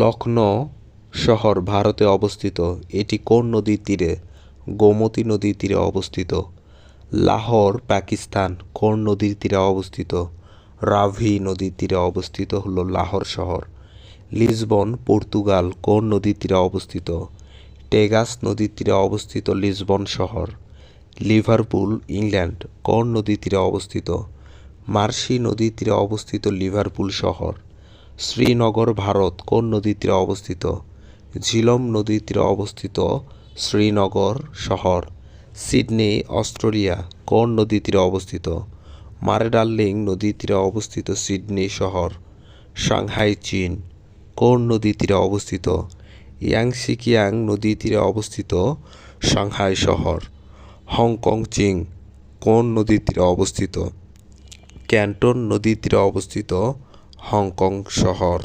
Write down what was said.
লখনউ শহর ভারতে অবস্থিত। এটি কোন নদীর তীরে? গোমতী নদীর তীরে অবস্থিত। লাহোর, পাকিস্তান, কোন নদীর তীরে অবস্থিত? রাভি নদীর তীরে অবস্থিত হলো লাহোর শহর। লিসবন, পর্তুগাল, কোন নদীর তীরে অবস্থিত? টেগাস নদীর তীরে অবস্থিত লিসবন শহর। লিভারপুল, ইংল্যান্ড, কোন নদীর তীরে অবস্থিত? মার্শি নদীর তীরে অবস্থিত লিভারপুল শহর। শ্রীনগর ভারত কোন নদীর তীরে অবস্থিত? ঝিলম নদীর তীরে অবস্থিত শ্রীনগর শহর। সিডনি, অস্ট্রেলিয়া কোন নদীর তীরে অবস্থিত? মারেডার্লিং নদীর তীরে অবস্থিত সিডনি শহর। সাংহাই, চীন কোন নদীর তীরে অবস্থিত? ইয়াংশিকিয়াং নদীর তীরে অবস্থিত সাংহাই শহর। হংকং, চিং কোন নদীর তীরে অবস্থিত? ক্যান্টন নদীর তীরে অবস্থিত হংকং শহর।